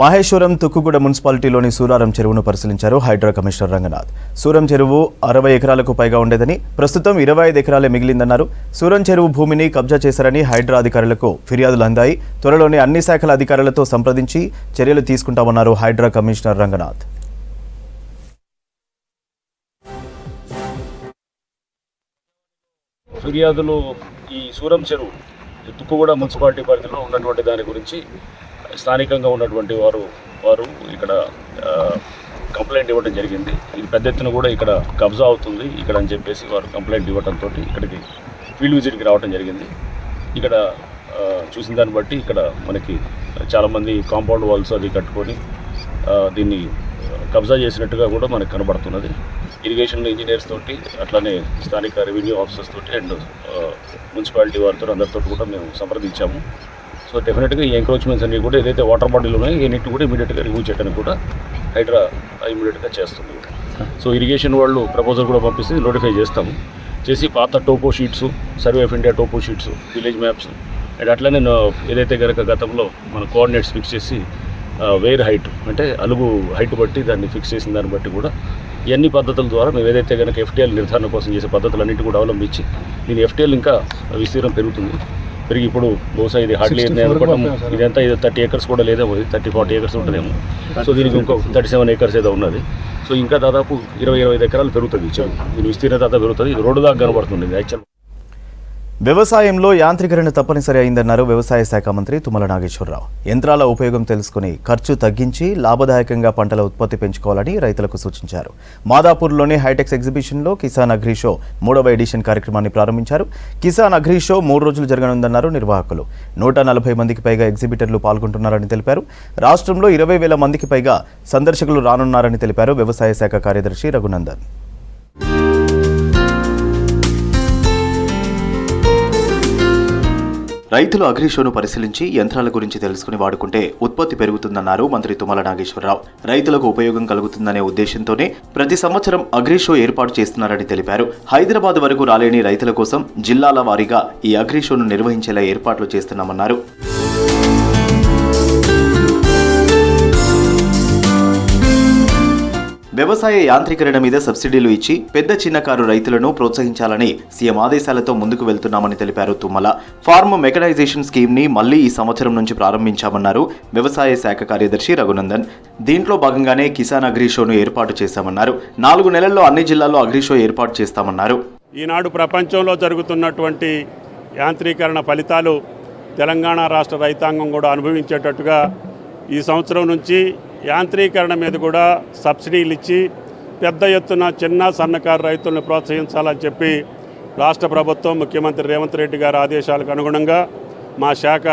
మహేశ్వరం తుక్కుగూడ మున్సిపాలిటీలోని సూరారం చెరువును పరిశీలించారు హైడ్రా కమిషనర్ రంగనాథ్. సూరం చెరువు అరవై ఎకరాలకు పైగా ఉండేదని ప్రస్తుతం ఇరవై ఐదు ఎకరాలే మిగిలిందన్నారు. సూరం చెరువు భూమిని కబ్జా చేశారని హైడ్రా అధికారులకు ఫిర్యాదులు అందాయి త్వరలోనే అన్ని శాఖల అధికారులతో సంప్రదించి చర్యలు తీసుకుంటామన్నారు హైడ్రా కమిషనర్ రంగనాథ్. ఫిర్యాదులు ఈ సూరం చెరువు తుక్కుగూడ మున్సిపాలిటీ పరిధిలో ఉన్నటువంటి దాని గురించి స్థానికంగా ఉన్నటువంటి వారు వారు ఇక్కడ కంప్లైంట్ ఇవ్వడం జరిగింది. ఇది పెద్ద ఎత్తున కూడా ఇక్కడ కబ్జా అవుతుంది ఇక్కడ అని చెప్పేసి వారు కంప్లైంట్ ఇవ్వడంతో ఇక్కడికి ఫీల్డ్ విజిట్కి రావడం జరిగింది. ఇక్కడ చూసిన దాన్ని బట్టి ఇక్కడ మనకి చాలామంది కాంపౌండ్ వాల్స్ అది కట్టుకొని దీన్ని కబ్జా చేసినట్టుగా కూడా మనకు కనబడుతున్నది. ఇరిగేషన్ ఇంజనీర్స్ తోటి అట్లానే స్థానిక రెవెన్యూ ఆఫీసర్స్ తోటి అండ్ మున్సిపాలిటీ వారితో అందరితో కూడా మేము సంప్రదించాము. సో డెఫినెట్గా ఈ ఎంక్రోచ్మెంట్స్ అన్ని కూడా ఏదైతే వాటర్ బాడీలు ఉన్నాయో ఈ కూడా ఇమీడియట్గా రిమూవ్ చేయడానికి కూడా హైడ్రా ఇమీడియట్గా చేస్తుంది. సో ఇరిగేషన్ వాళ్ళు ప్రపోజల్ కూడా పంపిస్తే నోటిఫై చేస్తాము. చేసి పాత topo sheets survey of India topo sheets village maps and అట్లనే ఏదైతే కనుక గతంలో మన కోఆర్డినేట్స్ ఫిక్స్ చేసి వేర్ హైట్ అంటే అలుగు హైట్ బట్టి దాన్ని ఫిక్స్ చేసిన దాన్ని బట్టి కూడా ఇవన్నీ పద్ధతుల ద్వారా మేము ఏదైతే కనుక ఎఫ్టీఎల్ నిర్ధారణ కోసం చేసే పద్ధతులన్నింటి కూడా అవలంబించి దీని ఎఫ్టీఎల్ ఇంకా విస్తీర్ణం పెరుగుతుంది. పెరిగి ఇప్పుడు బహుశా ఇది హార్డ్లీ అనుకోవడం ఇదంతా ఇది థర్టీ ఏకర్స్ కూడా ఇది థర్టీ ఫార్టీ ఏకర్స్ ఉంటుందేమో. సో దీనికి ఇంకో థర్టీ సెవెన్ ఏకర్స్ ఏదో ఉన్నది. సో ఇంకా దాదాపు ఇరవై ఇరవై ఐదు ఎకరాలు పెరుగుతుంది చెరువు. దీని విస్తీర్ణత పెరుగుతుంది. ఇది రోడ్డు దాకా కనబడుతుంది యాక్చువల్ వ్యవసాయంలో యాంత్రీకరణ తప్పనిసరి అయిందన్నారు వ్యవసాయ శాఖ మంత్రి తుమ్మల నాగేశ్వరరావు. యంత్రాల ఉపయోగం తెలుసుకుని ఖర్చు తగ్గించి లాభదాయకంగా పంటల ఉత్పత్తి పెంచుకోవాలని రైతులకు సూచించారు. మాదాపూర్లోని హైటెక్స్ ఎగ్జిబిషన్లో కిసాన్ అగ్రి షో మూడవ ఎడిషన్ కార్యక్రమాన్ని ప్రారంభించారు. కిసాన్ అగ్రి షో మూడు రోజులు జరగనుందన్నారు నిర్వాహకులు. నూట నలభై మందికి పైగా ఎగ్జిబిటర్లు పాల్గొంటున్నారని తెలిపారు. రాష్ట్రంలో ఇరవై వేల మందికి పైగా సందర్శకులు రానున్నారని తెలిపారు వ్యవసాయ శాఖ కార్యదర్శి రఘునందన్. రైతులు అగ్రిషోను పరిశీలించి యంత్రాల గురించి తెలుసుకుని వాడుకుంటే ఉత్పత్తి పెరుగుతుందన్నారు మంత్రి తుమ్మల నాగేశ్వరరావు. రైతులకు ఉపయోగం కలుగుతుందనే ఉద్దేశంతోనే ప్రతి సంవత్సరం అగ్రిషో ఏర్పాటు చేస్తున్నారని తెలిపారు. హైదరాబాద్ వరకు రాలేని రైతుల కోసం జిల్లాల వారీగా ఈ అగ్రిషోను నిర్వహించేలా ఏర్పాట్లు చేస్తున్నామన్నారు. వ్యవసాయ యాంత్రీకరణ మీద సబ్సిడీలు ఇచ్చి పెద్ద చిన్న కారు రైతులను ప్రోత్సహించాలని సీఎం ఆదేశాలతో ముందుకు వెళ్తున్నామని తెలిపారు తుమ్మల. ఫార్మ్ మెకనైజేషన్ స్కీమ్ని మళ్ళీ ఈ సంవత్సరం నుంచి ప్రారంభించామన్నారు వ్యవసాయ శాఖ కార్యదర్శి రఘునందన్. దీంట్లో భాగంగానే కిసాన్ అగ్రి షోను ఏర్పాటు చేశామన్నారు. నాలుగు నెలల్లో అన్ని జిల్లాల్లో అగ్రి షో ఏర్పాటు చేస్తామన్నారు. ఈనాడు ప్రపంచంలో జరుగుతున్నటువంటి యాంత్రీకరణ ఫలితాలు తెలంగాణ రాష్ట్ర రైతాంగం కూడా అనుభవించేటట్టుగా ఈ సంవత్సరం నుంచి యాంత్రీకరణ మీద కూడా సబ్సిడీలు ఇచ్చి పెద్ద ఎత్తున చిన్న సన్నకారు రైతులను ప్రోత్సహించాలని చెప్పి రాష్ట్ర ప్రభుత్వం ముఖ్యమంత్రి రేవంత్ రెడ్డి గారి ఆదేశాలకు అనుగుణంగా మా శాఖ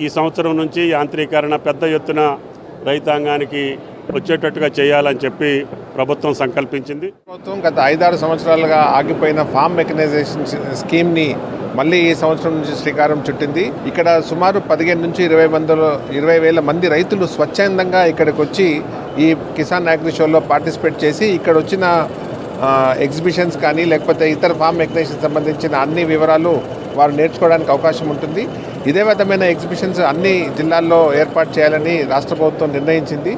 ఈ సంవత్సరం నుంచి యాంత్రీకరణ పెద్ద ఎత్తున రైతాంగానికి వచ్చేటట్టుగా చేయాలని చెప్పి ప్రభుత్వం సంకల్పించింది. ప్రభుత్వం గత ఐదారు సంవత్సరాలుగా ఆగిపోయిన ఫామ్ మెకనైజేషన్ స్కీమ్ని మళ్ళీ ఈ సంవత్సరం నుంచి శ్రీకారం చుట్టింది. ఇక్కడ సుమారు పదిహేను నుంచి ఇరవై మందిలో ఇరవై వేల మంది రైతులు స్వచ్ఛందంగా ఇక్కడికి వచ్చి ఈ కిసాన్ అగ్రి షోలో పార్టిసిపేట్ చేసి ఇక్కడ వచ్చిన ఎగ్జిబిషన్స్ కానీ లేకపోతే ఇతర ఫామ్ మెకనైజేషన్ సంబంధించిన అన్ని వివరాలు వారు నేర్చుకోవడానికి అవకాశం ఉంటుంది. ఇదే విధమైన ఎగ్జిబిషన్స్ అన్ని జిల్లాల్లో ఏర్పాటు చేయాలని రాష్ట్ర ప్రభుత్వం నిర్ణయించింది.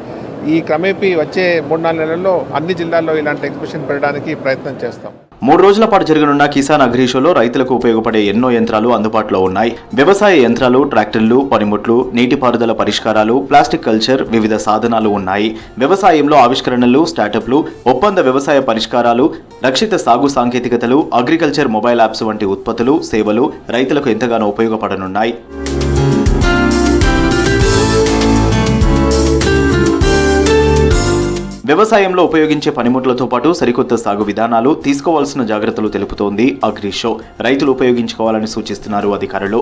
ఈ క్రమేపీ వచ్చే మూడు నాలుగు నెలల్లో అన్ని జిల్లాల్లో ఇలాంటి ఎగ్జిబిషన్ పెట్టడానికి ప్రయత్నం చేస్తాం. మూడు రోజుల పాటు జరగనున్న కిసాన్ అగ్రీషోలో రైతులకు ఉపయోగపడే ఎన్నో యంత్రాలు అందుబాటులో ఉన్నాయి. వ్యవసాయ యంత్రాలు ట్రాక్టర్లు పనిముట్లు నీటిపారుదల పరిష్కారాలు ప్లాస్టిక్ కల్చర్ వివిధ సాధనాలు ఉన్నాయి. వ్యవసాయంలో ఆవిష్కరణలు స్టార్టప్లు ఒప్పంద వ్యవసాయ పరిష్కారాలు రక్షిత సాగు సాంకేతికతలు అగ్రికల్చర్ మొబైల్ యాప్స్ వంటి ఉత్పత్తులు సేవలు రైతులకు ఎంతగానో ఉపయోగపడనున్నాయి. వ్యవసాయంలో ఉపయోగించే పనిముట్లతో పాటు సరికొత్త సాగు విధానాలు తీసుకోవాల్సిన జాగ్రత్తలు తెలుపుతోంది అగ్రిషో రైతులు ఉపయోగించుకోవాలని సూచిస్తున్నారు అధికారులు.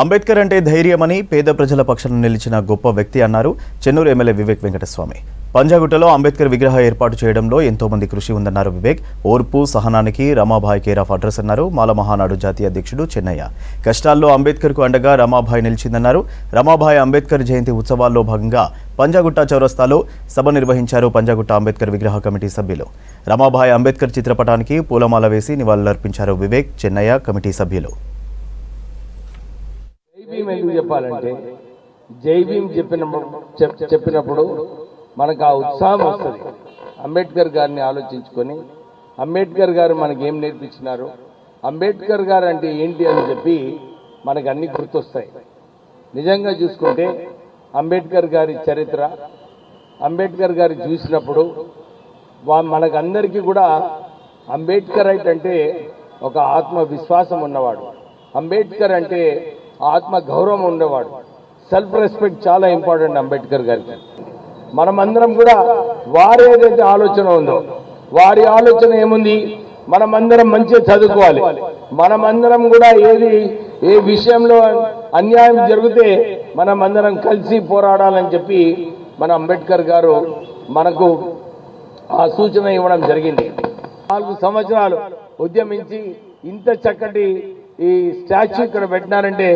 అంబేద్కర్ అంటే ధైర్యమని పేద ప్రజల పక్షాన నిలిచిన గొప్ప వ్యక్తి అన్నారు చెన్నూరు ఎమ్మెల్యే వివేక్ వెంకటస్వామి. పంజాగుట్టలో అంబేద్కర్ విగ్రహ ఏర్పాటు చేయడంలో ఎంతోమంది కృషి ఉందన్నారు వివేక్. ఓర్పు సహనానికి రమాభాయ్ కేర్ ఆఫ్ అడ్రస్ అన్నారు మాల మహానాడు జాతీయ అధ్యక్షుడు చెన్నయ్య. కష్టాల్లో అంబేద్కర్కు అండగా రమాభాయ్ నిలిచిందన్నారు. రమాభాయ్ అంబేద్కర్ జయంతి ఉత్సవాల్లో భాగంగా పంజాగుట్ట చౌరస్తాలో సభ నిర్వహించారు పంజాగుట్ట అంబేద్కర్ విగ్రహ కమిటీ సభ్యులు. రమాభాయ్ అంబేద్కర్ చిత్రపటానికి పూలమాల వేసి నివాళులర్పించారు వివేక్ చెన్నయ్య కమిటీ సభ్యులు. భీమ్ ఎందుకు చెప్పాలంటే జై భీమ్ చెప్పినప్పుడు చెప్- చెప్పినప్పుడు మనకు ఆ ఉత్సాహం వస్తుంది. అంబేద్కర్ గారిని ఆలోచించుకొని అంబేద్కర్ గారు మనకి ఏం నేర్పించినారు? అంబేద్కర్ గారు అంటే ఏంటి అని చెప్పి మనకు అన్ని గుర్తొస్తాయి. నిజంగా చూసుకుంటే అంబేద్కర్ గారి చరిత్ర అంబేద్కర్ గారి చూసినప్పుడు వా- మనకందరికీ కూడా అంబేద్కర్ అంటే ఒక ఆత్మవిశ్వాసం ఉన్నవాడు. అంబేద్కర్ అంటే ఆత్మ గౌరవం ఉండేవాడు. సెల్ఫ్ రెస్పెక్ట్ చాలా ఇంపార్టెంట్ అంబేద్కర్ గారికి. మనమందరం కూడా వారి ఏదైతే ఆలోచన ఉందో వారి ఆలోచన ఏముంది? మనమందరం మంచిగా చదువుకోవాలి. మనమందరం కూడా ఏది ఏ విషయంలో అన్యాయం జరిగితే మనమందరం కలిసి పోరాడాలని చెప్పి మన అంబేద్కర్ గారు మనకు ఆ సూచన ఇవ్వడం జరిగింది. నాలుగు సంవత్సరాలు ఉద్యమించి ఇంత చక్కటి ఈ స్టాచ్యూ ఇక్కడ పెట్టినారంటే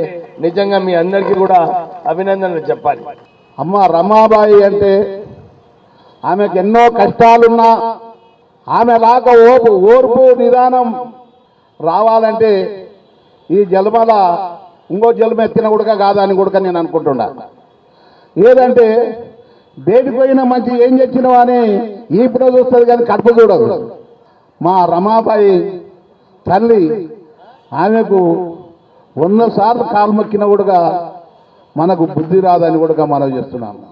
నిజంగా మీ అందరికీ కూడా అభినందనలు చెప్పాలి. అమ్మ రమాబాయి అంటే ఆమెకు ఎన్నో కష్టాలున్నా ఆమె లాగా ఓపు ఓర్పు నిదానం రావాలంటే ఈ జలమల ఇంకో జలం ఎత్తిన కూడా కాదని కూడా నేను అనుకుంటున్నా. ఏదంటే దేడిపోయిన పోయినా మంచి ఏం తెచ్చినవా అని ఈ ప్రజలు వస్తుంది కానీ కడుపు చూడదు. మా రమాబాయి తల్లి ఆమెకు వంద సార్లు కూడా మనకు బుద్ధి రాదని కూడా మనం చేస్తున్నాము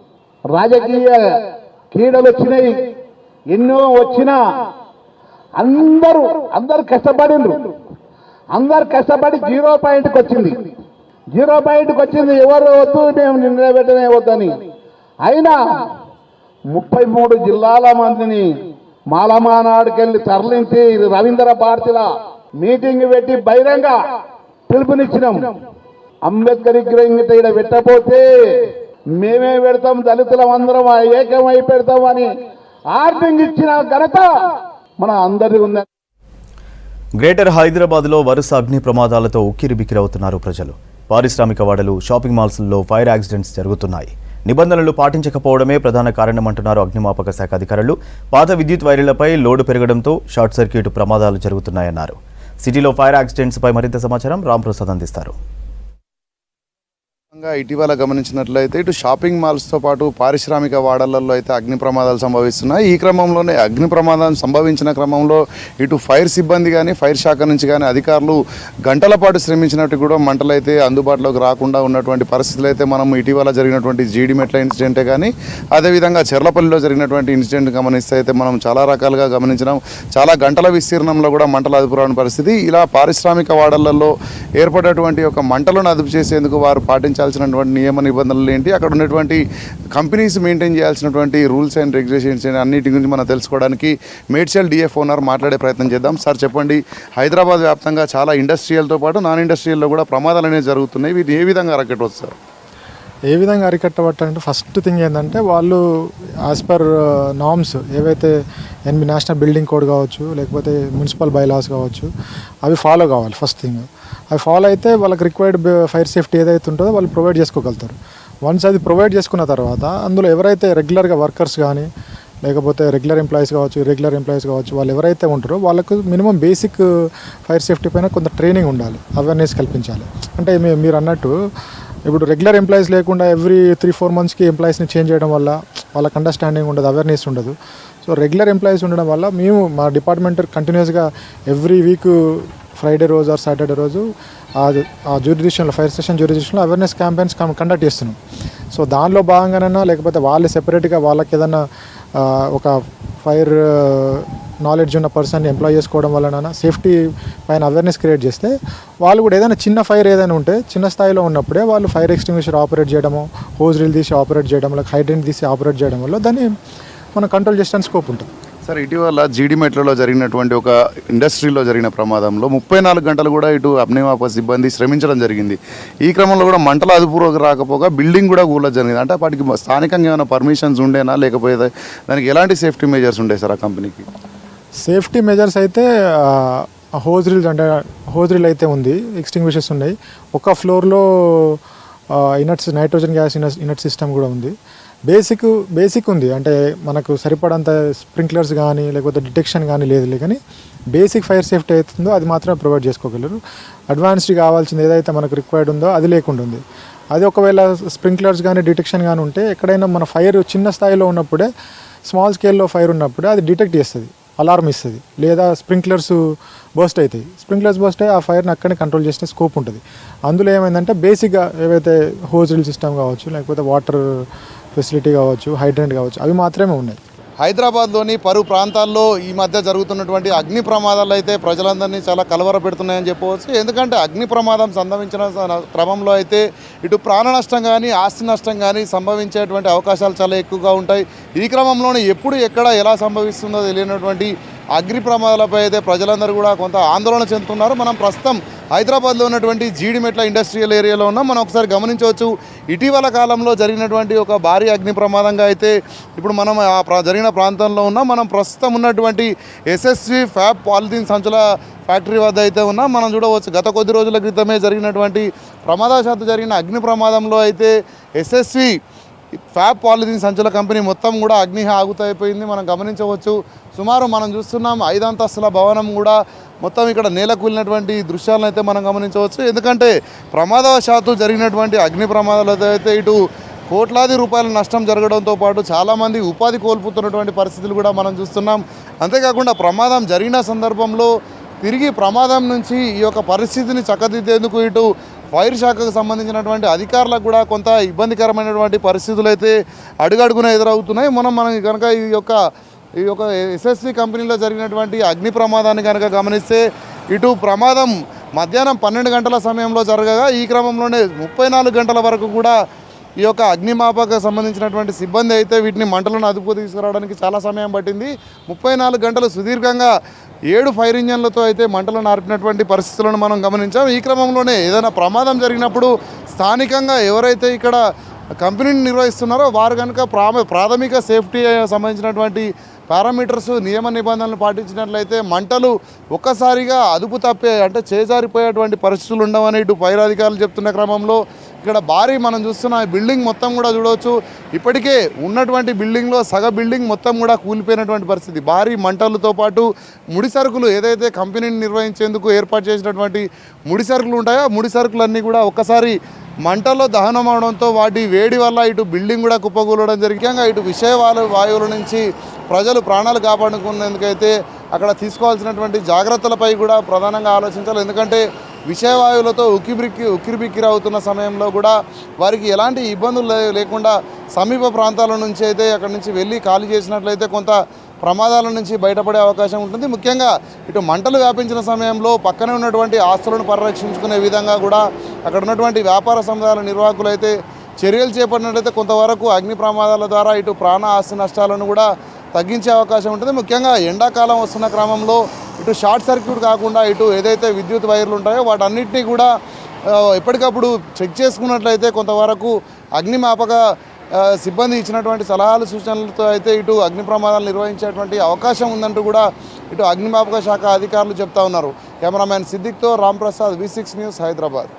రాజకీయ క్రీడలు వచ్చినాయి. ఎన్నో వచ్చినా అందరూ అందరు కష్టపడిండ్రు అందరు కష్టపడి జీరో పాయింట్కి వచ్చింది. జీరో పాయింట్కి వచ్చింది ఎవరు వద్దు మేము నిలబెట్టనే వద్దని. అయినా ముప్పై మూడు జిల్లాల మందిని మాలమానాడికెళ్ళి తరలించి రవీంద్ర భారతిలా మీటింగ్ పెట్టి బహిరంగ పిలుపునిచ్చినాం. అంబేద్కర్ విగ్రహంగా ఇక్కడ ఈడ పెట్టపోతే మేమే పెడతాం దళితులం అందరం ఏకమై పెడతాం అని ఆర్థిక ఇచ్చిన ఘనత మన అందరి ఉంది గ్రేటర్ హైదరాబాద్లో వరుస అగ్ని ప్రమాదాలతో ఉక్కిరిబిక్కిరవుతున్నారు ప్రజలు. పారిశ్రామిక వాడలు షాపింగ్ మాల్స్లో ఫైర్ యాక్సిడెంట్స్ జరుగుతున్నాయి. నిబంధనలు పాటించకపోవడమే ప్రధాన కారణమంటున్నారు అగ్నిమాపక శాఖ అధికారులు. పాత విద్యుత్ వైర్లపై లోడు పెరగడంతో షార్ట్ సర్క్యూట్ ప్రమాదాలు జరుగుతున్నాయన్నారు. సిటీలో ఫైర్ యాక్సిడెంట్స్పై మరింత సమాచారం రాంప్రసాద్ అందిస్తారు. ఇటీవల గమనించినట్లయితే ఇటు షాపింగ్ మాల్స్తో పాటు పారిశ్రామిక వాడలలో అయితే అగ్ని ప్రమాదాలు సంభవిస్తున్నాయి. ఈ క్రమంలోనే అగ్ని ప్రమాదం సంభవించిన క్రమంలో ఇటు ఫైర్ సిబ్బంది కానీ ఫైర్ శాఖ నుంచి కానీ అధికారులు గంటల పాటు శ్రమించినట్టు కూడా మంటలు అయితే అందుబాటులోకి రాకుండా ఉన్నటువంటి పరిస్థితులు అయితే మనం ఇటీవల జరిగినటువంటి జీడిమెట్ల ఇన్సిడెంటే కానీ అదేవిధంగా చెర్లపల్లిలో జరిగినటువంటి ఇన్సిడెంట్ గమనిస్తే అయితే మనం చాలా రకాలుగా గమనించినాం. చాలా గంటల విస్తీర్ణంలో కూడా మంటలు అదుపురాని పరిస్థితి. ఇలా పారిశ్రామిక వాడలలో ఏర్పడేటువంటి ఒక మంటలను అదుపు చేసేందుకు వారు పాటించాల్సినటువంటి నియమ నిబంధనలు ఏంటి? అక్కడ ఉన్నటువంటి కంపెనీస్ మెయింటైన్ చేయాల్సినటువంటి రూల్స్ అండ్ రెగ్యులేషన్స్ అన్నిటి గురించి మనం తెలుసుకోవడానికి మేడ్చల్ డిఎఫ్ ఓనర్ మాట్లాడే ప్రయత్నం చేద్దాం. సార్ చెప్పండి. హైదరాబాద్ వ్యాప్తంగా చాలా ఇండస్ట్రియల్తో పాటు నాన్ ఇండస్ట్రియల్లో కూడా ప్రమాదాలు అనేవి జరుగుతున్నాయి. వీటిని ఏ విధంగా అరగట్టవచ్చు సార్? ఏ విధంగా అరికట్టబట్టాలంటే ఫస్ట్ థింగ్ ఏంటంటే వాళ్ళు యాజ్ పర్ నామ్స్ ఏవైతే ఎన్బి నేషనల్ బిల్డింగ్ కోడ్ కావచ్చు లేకపోతే మున్సిపల్ బైలాస్ కావచ్చు అవి ఫాలో కావాలి ఫస్ట్ థింగ్ అవి ఫాలో అయితే వాళ్ళకి రిక్వైర్డ్ ఫైర్ సేఫ్టీ ఏదైతే ఉంటుందో వాళ్ళు ప్రొవైడ్ చేసుకోగలుగుతారు. వన్స్ అది ప్రొవైడ్ చేసుకున్న తర్వాత అందులో ఎవరైతే రెగ్యులర్గా వర్కర్స్ కానీ లేకపోతే రెగ్యులర్ ఎంప్లాయీస్ కావచ్చు ఇరెగ్యులర్ ఎంప్లాయీస్ కావచ్చు వాళ్ళు ఎవరైతే ఉంటారో వాళ్ళకు మినిమం బేసిక్ ఫైర్ సేఫ్టీ పైన కొంత ట్రైనింగ్ ఉండాలి అవేర్నెస్ కల్పించాలి. అంటే మీ- మీరు అన్నట్టు ఇప్పుడు రెగ్యులర్ ఎంప్లాయీస్ లేకుండా ఎవ్రీ త్రీ ఫోర్ మంత్స్కి ఎంప్లాయీస్ని చేంజ్ చేయడం వల్ల వాళ్ళకి అండర్స్టాండింగ్ ఉండదు అవేర్నెస్ ఉండదు. సో రెగ్యులర్ ఎంప్లాయీస్ ఉండడం వల్ల మేము మా డిపార్ట్మెంట్ కంటిన్యూస్గా ఎవ్రీ వీక్ ఫ్రైడే రోజు ఆర్ సాటర్డే రోజు ఆ ఆ జ్యూరిడిషన్లో ఫైర్ స్టేషన్ జ్యూరిడిషన్లో అవేర్నెస్ క్యాంపెయిన్స్ కండక్ట్ చేస్తున్నాం. సో దానిలో భాగంగానైనా లేకపోతే వాళ్ళు సెపరేట్గా వాళ్ళకి ఏదైనా ఒక ఫైర్ నాలెడ్జ్ ఉన్న పర్సన్ ఎంప్లాయ్ చేసుకోవడం వలన సేఫ్టీ పైన అవేర్నెస్ క్రియేట్ చేస్తే వాళ్ళు కూడా ఏదైనా చిన్న ఫైర్ ఏదైనా ఉంటే చిన్న స్థాయిలో ఉన్నప్పుడే వాళ్ళు ఫైర్ ఎక్స్టింగ్విషర్ ఆపరేట్ చేయడము హోజ్ రీల్ తీసి ఆపరేట్ చేయడం లేక హైడ్రెంట్ తీసి ఆపరేట్ చేయడం వల్ల దాన్ని మనం కంట్రోల్ చేసడానికి స్కోప్ ఉంటుంది. సార్ ఇటీవల జీడిమెట్లలో జరిగినటువంటి ఒక ఇండస్ట్రీలో జరిగిన ప్రమాదంలో ముప్పై నాలుగు గంటలు కూడా ఇటు అగ్నిమాపక సిబ్బంది శ్రమించడం జరిగింది. ఈ క్రమంలో కూడా మంటలు అదుపులోకి రాకపోగా బిల్డింగ్ కూడా కూల జరిగింది అంటే వాటికి స్థానికంగా ఏమైనా పర్మిషన్స్ ఉండేనా? లేకపోతే దానికి ఎలాంటి సేఫ్టీ మెజర్స్ ఉండే సార్ ఆ కంపెనీకి? సేఫ్టీ మెజర్స్ అయితే హోజ్రిల్స్ అంటే హోజ్ రీల్ అయితే ఉంది. ఎక్స్టింగ్విషెస్ ఉన్నాయి. ఒక ఫ్లోర్లో inerts nitrogen gas inert inert system కూడా ఉంది. బేసిక్ బేసిక్ ఉంది. అంటే మనకు సరిపడంత స్ప్రింక్లర్స్ కానీ లేకపోతే డిటెక్షన్ కానీ లేదు కానీ బేసిక్ ఫైర్ సేఫ్టీ అవుతుందో అది మాత్రమే ప్రొవైడ్ చేసుకోగలరు. అడ్వాన్స్డ్ కావాల్సింది ఏదైతే మనకు రిక్వైర్డ్ ఉందో అది లేకుండా ఉంది. అది ఒకవేళ స్ప్రింక్లర్స్ కానీ డిటెక్షన్ కానీ ఉంటే ఎక్కడైనా మన ఫైర్ చిన్న స్థాయిలో ఉన్నప్పుడే స్మాల్ స్కేల్లో ఫైర్ ఉన్నప్పుడే అది డిటెక్ట్ చేస్తుంది అలారం ఇస్తుంది. లేదా స్ప్రింక్లర్స్ బోస్ట్ అవుతాయి స్ప్రింక్లర్స్ బోస్ట్ అయ్యి ఆ ఫైర్ని అక్కడనే కంట్రోల్ చేసే స్కోప్ ఉంటుంది. అందులో ఏమైందంటే బేసిక్గా ఏవైతే హోజ్ రిల్ సిస్టమ్ కావచ్చు లేకపోతే వాటర్ ఫెసిలిటీ కావచ్చు హైడ్రెంట్ కావచ్చు అవి మాత్రమే ఉన్నాయి. హైదరాబాద్లోని పలు ప్రాంతాల్లో ఈ మధ్య జరుగుతున్నటువంటి అగ్ని ప్రమాదాలు అయితే ప్రజలందరినీ చాలా కలవర పెడుతున్నాయని చెప్పవచ్చు. ఎందుకంటే అగ్ని ప్రమాదం సంభవించిన క్రమంలో అయితే ఇటు ప్రాణ నష్టం కానీ ఆస్తి నష్టం కానీ సంభవించేటువంటి అవకాశాలు చాలా ఎక్కువగా ఉంటాయి. ఈ క్రమంలోనే ఎప్పుడు ఎక్కడ ఎలా సంభవిస్తుందో తెలియనటువంటి అగ్ని ప్రమాదాలపై అయితే ప్రజలందరూ కూడా కొంత ఆందోళన చెందుతున్నారు. మనం ప్రస్తుతం హైదరాబాద్లో ఉన్నటువంటి జీడిమెట్ల ఇండస్ట్రియల్ ఏరియాలో ఉన్నాం. మనం ఒకసారి గమనించవచ్చు ఇటీవల కాలంలో జరిగినటువంటి ఒక భారీ అగ్ని ప్రమాదంగా అయితే ఇప్పుడు మనం ఆ జరిగిన ప్రాంతంలో ఉన్నాం. మనం ప్రస్తుతం ఉన్నటువంటి ఎస్ఎస్వి ఫ్యాబ్ పాలిథిన్ సంచుల ఫ్యాక్టరీ వద్ద అయితే ఉన్నాం. మనం చూడవచ్చు గత కొద్ది రోజుల క్రితమే జరిగినటువంటి ప్రమాదశాత్తు జరిగిన అగ్ని ప్రమాదంలో అయితే ఎస్ఎస్వి ఫ్యాబ్ పాలిథిన్ సంచుల కంపెనీ మొత్తం కూడా అగ్ని ఆగుతైపోయింది మనం గమనించవచ్చు సుమారు మనం చూస్తున్నాం ఐదంతస్తుల భవనం కూడా మొత్తం ఇక్కడ నేల కూలినటువంటి దృశ్యాలను అయితే మనం గమనించవచ్చు. ఎందుకంటే ప్రమాదవశాత్తు జరిగినటువంటి అగ్ని ప్రమాదాలతో అయితే ఇటు కోట్లాది రూపాయల నష్టం జరగడంతో పాటు చాలామంది ఉపాధి కోల్పోతున్నటువంటి పరిస్థితులు కూడా మనం చూస్తున్నాం. అంతేకాకుండా ప్రమాదం జరిగిన సందర్భంలో తిరిగి ప్రమాదం నుంచి ఈ యొక్క పరిస్థితిని చక్కదిద్దేందుకు ఇటు ఫైర్ శాఖకు సంబంధించినటువంటి అధికారులకు కూడా కొంత ఇబ్బందికరమైనటువంటి పరిస్థితులు అయితే అడుగడుగున ఎదురవుతున్నాయి. మనం మనం కనుక ఈ యొక్క ఈ యొక్క ఎస్ఎస్సి కంపెనీలో జరిగినటువంటి అగ్ని ప్రమాదాన్ని కనుక గమనిస్తే ఇటు ప్రమాదం మధ్యాహ్నం పన్నెండు గంటల సమయంలో జరగగా ఈ క్రమంలోనే ముప్పై నాలుగు గంటల వరకు కూడా ఈ యొక్క అగ్నిమాపక సంబంధించినటువంటి సిబ్బంది అయితే వీటిని మంటలను అదుపు తీసుకురావడానికి చాలా సమయం పట్టింది. ముప్పై నాలుగు గంటలు సుదీర్ఘంగా ఏడు ఫైర్ ఇంజన్లతో అయితే మంటలు నార్పినటువంటి పరిస్థితులను మనం గమనించాం. ఈ క్రమంలోనే ఏదైనా ప్రమాదం జరిగినప్పుడు స్థానికంగా ఎవరైతే ఇక్కడ కంపెనీని నిర్వహిస్తున్నారో వారు కనుక ప్రాథమిక సేఫ్టీ సంబంధించినటువంటి పారామీటర్స్ నియమ నిబంధనలు పాటించినట్లయితే మంటలు ఒక్కసారిగా అదుపు తప్పే అంటే చేజారిపోయేటువంటి పరిస్థితులు ఉండవని ఇటు పైరాధికారులు చెప్తున్న క్రమంలో. ఇక్కడ భారీ మనం చూస్తున్న బిల్డింగ్ మొత్తం కూడా చూడవచ్చు. ఇప్పటికే ఉన్నటువంటి బిల్డింగ్లో సగ బిల్డింగ్ మొత్తం కూడా కూలిపోయినటువంటి పరిస్థితి. భారీ మంటలతో పాటు ముడి సరుకులు ఏదైతే కంపెనీని నిర్వహించేందుకు ఏర్పాటు చేసినటువంటి ముడి సరుకులు ఉంటాయో ఆ ముడి సరుకులన్నీ కూడా ఒక్కసారి మంటల్లో దహనం అవడంతో వాటి వేడి వల్ల ఇటు బిల్డింగ్ కూడా కుప్పకూలడం జరిగి ఇటు విషయవాయు వాయువుల నుంచి ప్రజలు ప్రాణాలు కాపాడుకునేందుకైతే అక్కడ తీసుకోవాల్సినటువంటి జాగ్రత్తలపై కూడా ప్రధానంగా ఆలోచించాలి. ఎందుకంటే విషయవాయువులతో ఉక్కిబిక్కి ఉక్కిరిబిక్కిరి అవుతున్న సమయంలో కూడా వారికి ఎలాంటి ఇబ్బందులు లే- లేకుండా సమీప ప్రాంతాల నుంచి అయితే అక్కడి నుంచి వెళ్ళి ఖాళీ చేసినట్లయితే కొంత ప్రమాదాల నుంచి బయటపడే అవకాశం ఉంటుంది. ముఖ్యంగా ఇటు మంటలు వ్యాపించిన సమయంలో పక్కనే ఉన్నటువంటి ఆస్తులను పరిరక్షించుకునే విధంగా కూడా అక్కడ ఉన్నటువంటి వ్యాపార సముదాయాల నిర్వాహకులు అయితే చర్యలు చేపట్టినట్లయితే కొంతవరకు అగ్ని ప్రమాదాల ద్వారా ఇటు ప్రాణ ఆస్తి నష్టాలను కూడా తగ్గించే అవకాశం ఉంటుంది. ముఖ్యంగా ఎండాకాలం వస్తున్న క్రమంలో ఇటు షార్ట్ సర్క్యూట్ కాకుండా ఇటు ఏదైతే విద్యుత్ వైర్లు ఉంటాయో వాటన్నిటినీ కూడా ఎప్పటికప్పుడు చెక్ చేసుకున్నట్లయితే కొంతవరకు అగ్నిమాపక సిబ్బంది ఇచ్చినటువంటి సలహాలు సూచనలతో అయితే ఇటు అగ్ని ప్రమాదాలు నిర్వహించేటువంటి అవకాశం ఉందంటూ కూడా ఇటు అగ్నిమాపక శాఖ అధికారులు చెప్తా ఉన్నారు. Cameraman సిద్దిక్తో Ramprasad V six news Hyderabad.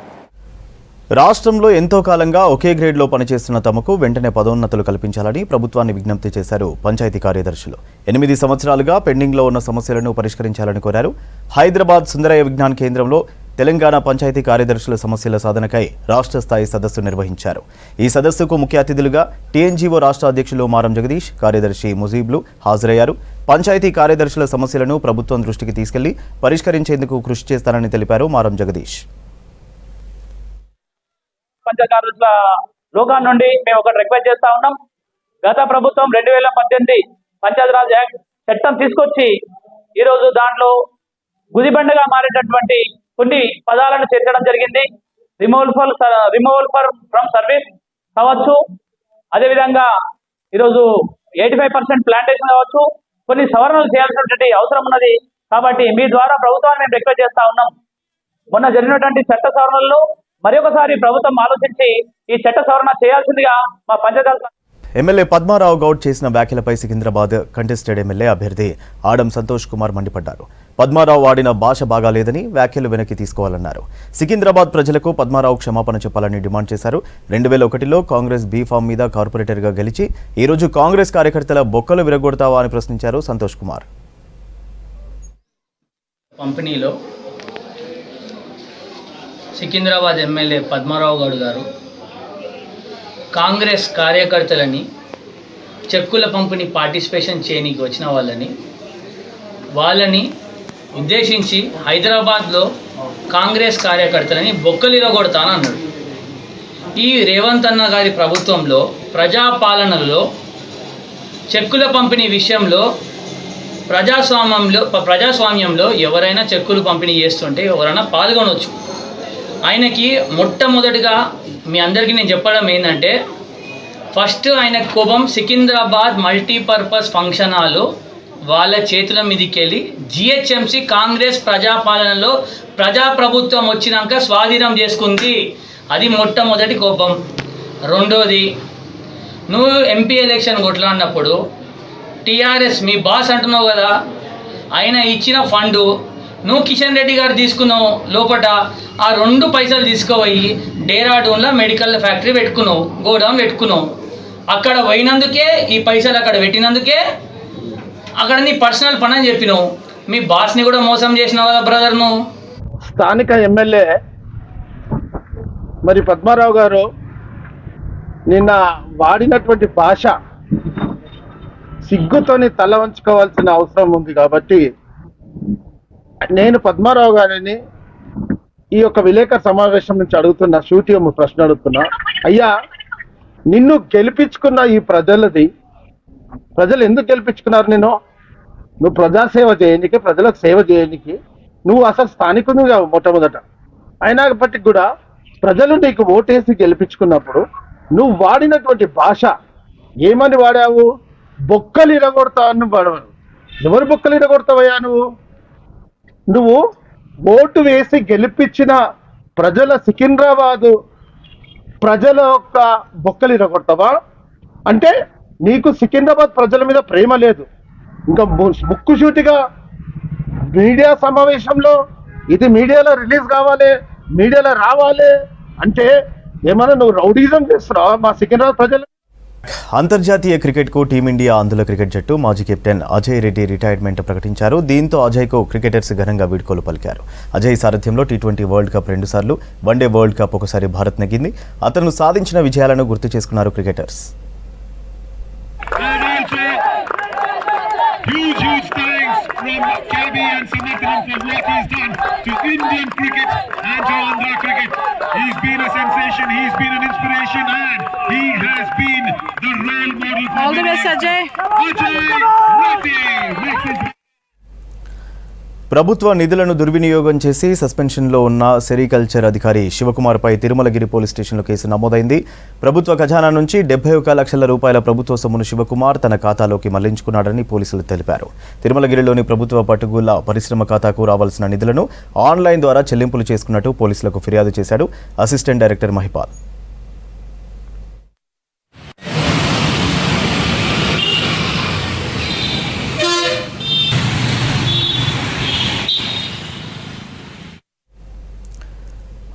రాష్ట్రంలో ఎంతో కాలంగా ఒకే గ్రేడ్లో పనిచేస్తున్న తమకు వెంటనే పదోన్నతులు కల్పించాలని ప్రభుత్వాన్ని విజ్ఞప్తి చేశారు పంచాయతీ కార్యదర్శులు. ఎనిమిది సంవత్సరాలుగా పెండింగ్లో ఉన్న సమస్యలను పరిష్కరించాలని కోరారు. హైదరాబాద్ సుందరయ్య విజ్ఞాన్ కేంద్రంలో తెలంగాణ పంచాయతీ కార్యదర్శుల సమస్యల సాధనకై రాష్ట్ర స్థాయి సదస్సు నిర్వహించారు. ఈ సదస్సుకు ముఖ్య అతిథులుగా టీఎన్జీఓ రాష్ట్ర అధ్యక్షులు మారం జగదీష్ కార్యదర్శి ముజీబ్లు హాజరయ్యారు. పంచాయతీ కార్యదర్శుల సమస్యలను ప్రభుత్వం దృష్టికి తీసుకెళ్ళి పరిష్కరించేందుకు కృషి చేస్తానని తెలిపారు మారం జగదీష్. పంచకారుల నుండి మేము ఒకటి రిక్వెస్ట్ చేస్తా ఉన్నాం. గత ప్రభుత్వం రెండు వేల పద్దెనిమిది పంచాయతీరాజ్ యాక్ట్ చట్టం తీసుకొచ్చి ఈరోజు దాంట్లో గుదిబండగా మారేటటువంటి కొన్ని పదాలను చేర్చడం జరిగింది. Removal for removal for from service కావచ్చు. అదేవిధంగా ఈరోజు ఎయిటీ ఫైవ్ పర్సెంట్ ప్లాంటేషన్ కావచ్చు. కొన్ని సవరణలు చేయాల్సినటువంటి అవసరం ఉన్నది. కాబట్టి మీ ద్వారా ప్రభుత్వాన్ని మేము రిక్వెస్ట్ చేస్తా ఉన్నాం. మొన్న జరిగినటువంటి చట్ట సవరణల్లో మరొకసారి ప్రభుత్వం ఆలోచించి ఈ చట్ట సవరణ చేయాల్సిందిగా మా పంచదార ఎమ్మెల్యే పద్మారావు గౌడ్ చేసిన వ్యాఖ్యలపై సికింద్రాబాద్ కంటెస్టెడ్ ఎమ్మెల్యే అభ్యర్థి ఆడం సంతోష్ కుమార్ మండిపడ్డారు. పద్మారావు వాడిన భాష బాగాలేదని వ్యాఖ్యలు వెనక్కి తీసుకోవాలన్నారు. సికింద్రాబాద్ ప్రజలకు పద్మారావు క్షమాపణ చెప్పాలని డిమాండ్ చేశారు. రెండు వేల ఒకటిలో కాంగ్రెస్ బీ ఫామ్ మీద కార్పొరేటర్గా గెలిచి ఈరోజు కాంగ్రెస్ కార్యకర్తల బొక్కలు విరగొడతావా అని ప్రశ్నించారు సంతోష్ కుమార్. పంపిణీలో సికింద్రాబాద్ ఎమ్మెల్యే పద్మారావు గౌడ్ గారు కాంగ్రెస్ కార్యకర్తలని చెక్కుల పంపిణీ పార్టిసిపేషన్ చేయనీకి వచ్చిన వాళ్ళని వాళ్ళని ఉద్దేశించి హైదరాబాద్లో కాంగ్రెస్ కార్యకర్తలని బొక్కలిలో అన్నాడు. ఈ రేవంత్ అన్న గారి ప్రభుత్వంలో ప్రజాపాలనలో చెక్కుల పంపిణీ విషయంలో ప్రజాస్వామ్యంలో ప్రజాస్వామ్యంలో ఎవరైనా చెక్కులు పంపిణీ చేస్తుంటే ఎవరైనా పాల్గొనవచ్చు ఆయనకి మొట్టమొదటిగా మీ అందరికీ నేను చెప్పడం ఏంటంటే ఫస్ట్ ఆయన కోపం సికింద్రాబాద్ మల్టీపర్పస్ ఫంక్షన్ హాలు వాళ్ళ చేతుల మీదకి వెళ్ళి జిహెచ్ఎంసి కాంగ్రెస్ ప్రజాపాలనలో ప్రజాప్రభుత్వం వచ్చినాక స్వాధీనం చేసుకుంది. అది మొట్టమొదటి కోపం. రెండోది నువ్వు ఎంపీ ఎలక్షన్ కొట్లాడినప్పుడు టీఆర్ఎస్ మీ బాస్ అంటున్నావు కదా ఆయన ఇచ్చిన ఫండు నువ్వు కిషన్ రెడ్డి గారు తీసుకున్నావు లోపట ఆ రెండు పైసలు తీసుకుపోయి డేరాడూన్లో మెడికల్ ఫ్యాక్టరీ పెట్టుకున్నావు గోడౌన్ పెట్టుకున్నావు. అక్కడ పోయినందుకే ఈ పైసలు అక్కడ పెట్టినందుకే అక్కడ నీ పర్సనల్ పని అని చెప్పినావు. మీ బాస్ని కూడా మోసం చేసినావు కదా బ్రదర్ నువ్వు? స్థానిక ఎమ్మెల్యే మరి పద్మారావు గారు నిన్న వాడినటువంటి భాష సిగ్గుతోని తల వంచుకోవాల్సిన అవసరం ఉంది కాబట్టి నేను పద్మారావు గారిని ఈ యొక్క విలేకరు సమావేశం నుంచి అడుగుతున్నా షూటియం ప్రశ్న అడుగుతున్నా. అయ్యా నిన్ను గెలిపించుకున్న ఈ ప్రజలది ప్రజలు ఎందుకు గెలిపించుకున్నారు నేను నువ్వు ప్రజాసేవ చేయనికి ప్రజలకు సేవ చేయనికి నువ్వు అసలు స్థానికుడు కావు మొట్టమొదట. అయినప్పటికి కూడా ప్రజలు నీకు ఓటేసి గెలిపించుకున్నప్పుడు నువ్వు వాడినటువంటి భాష ఏమని వాడావు? బొక్కలు ఇరగొడతావు అని ఎవరు బొక్కలు ఇరగొడతావయ్యా నువ్వు? నువ్వు ఓటు వేసి గెలిపించిన ప్రజల సికింద్రాబాదు ప్రజల యొక్క బొక్కలు ఇరగొడతావా? అంటే నీకు సికింద్రాబాద్ ప్రజల మీద ప్రేమ లేదు. ఇంకా ము- ముక్కుసూటిగా మీడియా సమావేశంలో ఇది మీడియాలో రిలీజ్ కావాలి మీడియాలో రావాలి అంటే ఏమన్నా నువ్వు రౌడీజం చేస్తున్నావా మా సికింద్రాబాద్ ప్రజలు? అంతర్జాతీయ క్రికెట్కు టీమిండియా అందుల క్రికెట్ జట్టు మాజీ కెప్టెన్ అజయ్ రెడ్డి రిటైర్మెంట్ ప్రకటించారు. దీంతో అజయ్కు క్రికెటర్స్ ఘనంగా వీడ్కోలు పలికారు. అజయ్ సారథ్యంలో టీ ట్వంటీ వరల్డ్ కప్ రెండుసార్లు వన్డే వరల్డ్ కప్ ఒకసారి భారత్ నెగ్గింది. అతను సాధించిన విజయాలను గుర్తు చేసుకున్నారు cricketers. KB and Samatram for what he's done to Indian cricket and to Andhra cricket. He's been a sensation, he's been an inspiration, and he has been the role model for All the best, Ajay. Ajay Reddy makes his ప్రభుత్వ నిధులను దుర్వినియోగం చేసి సస్పెన్షన్లో ఉన్న sericulture అధికారి శివకుమార్పై Tirumalagiri police స్టేషన్లో case నమోదైంది. ప్రభుత్వ ఖజానా నుంచి డెబ్బై ఒక లక్షల రూపాయల ప్రభుత్వ సొమ్మును శివకుమార్ తన ఖాతాలోకి మళ్ళించుకున్నాడని పోలీసులు తెలిపారు. తిరుమలగిరిలోని ప్రభుత్వ పట్టుగూల పరిశ్రమ ఖాతాకు రావాల్సిన నిధులను ఆన్లైన్ ద్వారా చెల్లింపులు చేసుకున్నట్టు పోలీసులకు ఫిర్యాదు చేశాడు అసిస్టెంట్ డైరెక్టర్ మహిపాల్.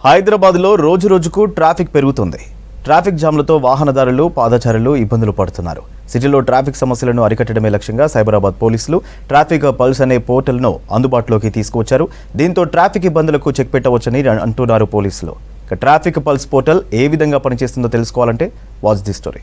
హైదరాబాద్లో రోజు రోజుకు ట్రాఫిక్ పెరుగుతుంది. ట్రాఫిక్ జామ్లతో వాహనదారులు పాదచారులు ఇబ్బందులు పడుతున్నారు. సిటీలో ట్రాఫిక్ సమస్యలను అరికట్టడమే లక్ష్యంగా సైబరాబాద్ పోలీసులు ట్రాఫిక్ పల్స్ అనే పోర్టల్ను అందుబాటులోకి తీసుకువచ్చారు. దీంతో ట్రాఫిక్ ఇబ్బందులకు చెక్ పెట్టవచ్చని అంటున్నారు పోలీసులు. ట్రాఫిక్ పల్స్ పోర్టల్ ఏ విధంగా పనిచేస్తుందో తెలుసుకోవాలంటే వాచ్ ది స్టోరీ.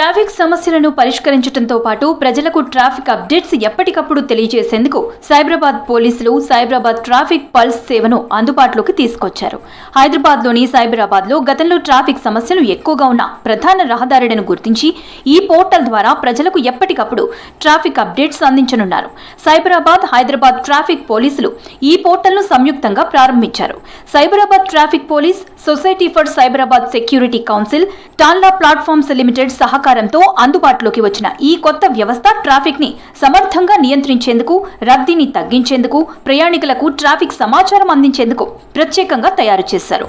ట్రాఫిక్ సమస్యలను పరిష్కరించడంతో పాటు ప్రజలకు ట్రాఫిక్ అప్డేట్స్ ఎప్పటికప్పుడు తెలియజేసేందుకు సైబరాబాద్ పోలీసులు సైబరాబాద్ ట్రాఫిక్ పల్స్ సేవను అందుబాటులోకి తీసుకొచ్చారు. హైదరాబాద్లోని సైబరాబాద్లో గతంలో ట్రాఫిక్ సమస్యలు ఎక్కువగా ఉన్న ప్రధాన రహదారులను గుర్తించి ఈ పోర్టల్ ద్వారా ప్రజలకు ఎప్పటికప్పుడు ట్రాఫిక్ అప్డేట్స్ అందించనున్నారు. సైబరాబాద్ హైదరాబాద్ ట్రాఫిక్ పోలీసులు ఈ పోర్టల్ను సంయుక్తంగా ప్రారంభించారు. Cyberabad traffic police society for Cyberabad security council Tanla platforms limited సహకారంతో అందుబాటులోకి వచ్చిన ఈ కొత్త వ్యవస్థ ట్రాఫిక్ని సమర్థంగా నియంత్రించేందుకు రద్దీని తగ్గించేందుకు ప్రయాణికులకు ట్రాఫిక్ సమాచారం అందించేందుకు ప్రత్యేకంగా తయారు చేశారు.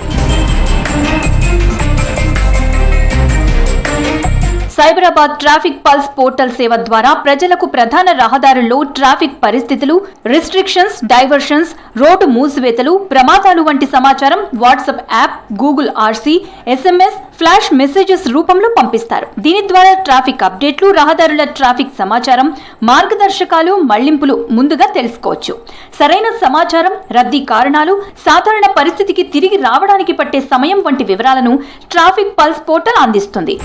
సైబరాబాద్ ట్రాఫిక్ పల్స్ పోర్టల్ సేవ ద్వారా ప్రజలకు ప్రధాన రహదారుల్లో ట్రాఫిక్ పరిస్థితులు రిస్ట్రిక్షన్స్ డైవర్షన్స్ రోడ్డు మూసివేతలు ప్రమాదాలు వంటి సమాచారం WhatsApp app Google RC SMS flash messages రూపంలో పంపిస్తారు. దీని ద్వారా ట్రాఫిక్ అప్డేట్లు రహదారుల ట్రాఫిక్ సమాచారం మార్గదర్శకాలు మళ్ళింపులు ముందుగా తెలుసుకోవచ్చు. సరైన సమాచారం రద్దీ కారణాలు సాధారణ పరిస్థితికి తిరిగి రావడానికి పట్టే సమయం వంటి వివరాలను ట్రాఫిక్ పల్స్ పోర్టల్ అందిస్తుంది.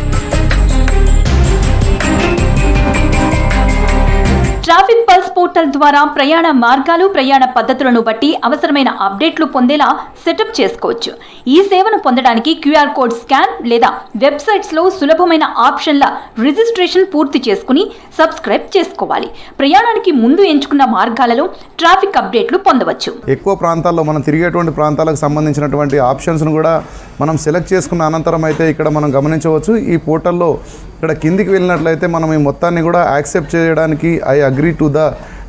ట్రాఫిక్ పల్స్ పోర్టల్ ద్వారా ప్రయాణ మార్గాలు ప్రయాణ పద్ధతులను బట్టి అవసరమైన అప్డేట్లు పొందేలా సెటప్ చేసుకోవచ్చు. ఈ సేవను పొందడానికి క్యూఆర్ కోడ్ స్కాన్ లేదా వెబ్సైట్స్లో సులభమైన ఆప్షన్ల రిజిస్ట్రేషన్ పూర్తి చేసుకుని సబ్స్క్రైబ్ చేసుకోవాలి. ప్రయాణానికి ముందు ఎంచుకున్న మార్గాలలో ట్రాఫిక్ అప్డేట్లు పొందవచ్చు. ఎక్కువ ప్రాంతాల్లో మనం తిరిగేటువంటి ప్రాంతాలకు సంబంధించినటువంటి ఆప్షన్స్ను కూడా మనం సెలెక్ట్ చేసుకున్న అనంతరం అయితే ఇక్కడ మనం గమనించవచ్చు. ఈ పోర్టల్లో ఇక్కడ కిందికి వెళ్ళినట్లయితే మనం ఈ మొత్తాన్ని కూడా యాక్సెప్ట్ చేయడానికి I agree to the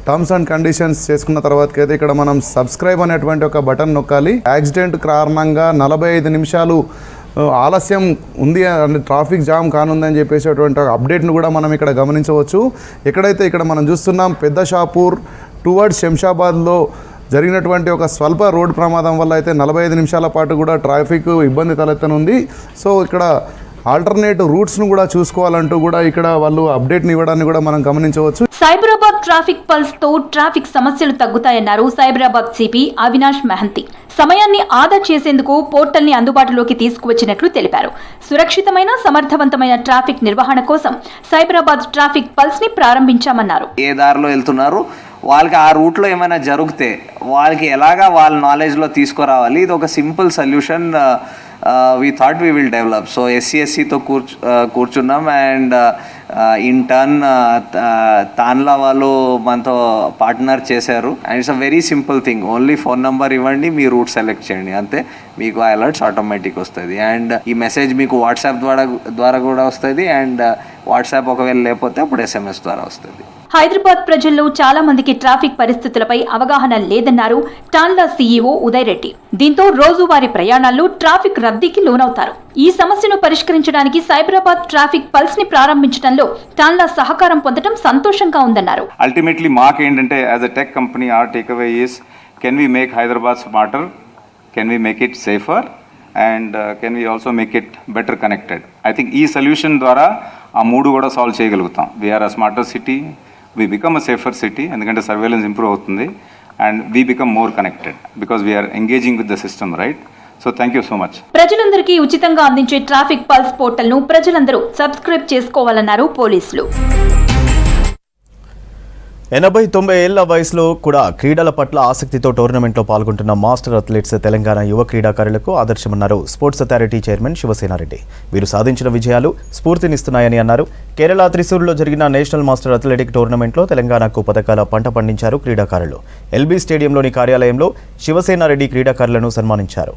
terms and conditions చేసుకున్న తర్వాతకైతే అయితే ఇక్కడ మనం సబ్స్క్రైబ్ అనేటువంటి ఒక బటన్ నొక్కాలి. యాక్సిడెంట్ కారణంగా నలభై ఐదు నిమిషాలు ఆలస్యం ఉంది అంటే ట్రాఫిక్ జామ్ కానుందని చెప్పేసేటువంటి ఒక అప్డేట్ను కూడా మనం ఇక్కడ గమనించవచ్చు. ఎక్కడైతే ఇక్కడ మనం చూస్తున్నాం పెద్ద షాపూర్ టువర్డ్స్ శంషాబాద్లో జరిగినటువంటి ఒక స్వల్ప రోడ్ ప్రమాదం వల్ల అయితే నలభై ఐదు నిమిషాల పాటు కూడా ట్రాఫిక్ ఇబ్బంది తలెత్తనుంది. సో ఇక్కడ ఆల్టర్నేట్ రూట్స్ను కూడా చూసుకోవాలంటూ కూడా ఇక్కడ వాళ్ళు అప్డేట్ని ఇవ్వడాన్ని కూడా మనం గమనించవచ్చు. సైబరాబాద్ ట్రాఫిక్ పల్స్తో ట్రాఫిక్ సమస్యలు తగ్గుతాయన్నారు సైబరాబాద్ సిపి అవినాష్ మహంతి. సమయాన్ని ఆదా చేసేందుకు పోర్టల్ని అందుబాటులోకి తీసుకువచ్చినట్లు తెలిపారు. సురక్షితమైన సమర్థవంతమైన ట్రాఫిక్ నిర్వహణ కోసం సైబరాబాద్ ట్రాఫిక్ పల్స్ని ప్రారంభించామన్నారు. ఏ దారిలో వెళ్తున్నారు? వాళ్ళకి ఆ రూట్లో ఏమైనా జరిగితే వాళ్ళకి ఎలాగా వాళ్ళ నాలెడ్జ్లో తీసుకురావాలి? ఇది ఒక simple solution we thought we will develop so ఎస్సీఎస్సీతో కూర్చు uh, కూర్చున్నాం అండ్ ఇన్ టర్న్ తాన్లా వాళ్ళు మనతో పార్ట్నర్ చేశారు. And it's a very simple thing only phone number ఇవ్వండి మీ రూట్ సెలెక్ట్ చేయండి. అంతే. మీకు ఆ అలర్ట్స్ ఆటోమేటిక్ వస్తుంది. అండ్ ఈ మెసేజ్ మీకు వాట్సాప్ ద్వారా ద్వారా కూడా వస్తుంది. అండ్ వాట్సాప్ ఒకవేళ లేకపోతే అప్పుడు ఎస్ఎంఎస్ ద్వారా వస్తుంది. హైదరాబాద్ ప్రజల్లో చాలా మందికి ట్రాఫిక్ పరిస్థితులపై అవగాహన లేదన్నారు టాన్లా సీఈఓ ఉదయ్ రెడ్డి. దీంతో రోజువారీ ప్రయాణాల్లో ట్రాఫిక్ రద్దీకి లోనవుతారు. ఈ సమస్యను పరిష్కరించడానికి సైబరాబాద్ ట్రాఫిక్ పల్స్ని ప్రారంభించడంలో టాన్లా సహకారం పొందడం సంతోషంగా ఉందన్నారు. అల్టిమేట్లీ మాకు ఏంటంటే as a tech company our takeaway is can we make Hyderabad smarter can we make it safer and can we also make it better connected I think ఈ సొల్యూషన్ ద్వారా ఆ మూడు కూడా సాల్వ్ చేయగలుగుతాం. We're a smarter city we become a safer city ఎందుకంటే surveillance improve అవుతుంది and we become more connected because we're engaging with the system right so thank you so much ప్రజలందరికీ ఉచితంగా అందించే ట్రాఫిక్ పల్స్ పోర్టల్ను ప్రజలందరూ subscribe చేసుకోవాలన్నారు పోలీసులు. ఎనభై తొంభై ఏళ్ళ వయసులో కూడా క్రీడల పట్ల ఆసక్తితో టోర్నమెంట్లో పాల్గొంటున్న మాస్టర్ అథ్లెట్స్ తెలంగాణ యువ క్రీడాకారులకు ఆదర్శమన్నారు. Sports authority chairman Shivasena Reddy. వీరు సాధించిన విజయాలు స్ఫూర్తినిస్తున్నాయని అన్నారు. కేరళ త్రిశూర్లో జరిగిన నేషనల్ మాస్టర్ అథ్లెటిక్ టోర్నమెంట్లో తెలంగాణకు పథకాల పంట పండించారు క్రీడాకారులు. ఎల్బీ స్టేడియంలోని కార్యాలయంలో శివసేనారెడ్డి క్రీడాకారులను సన్మానించారు.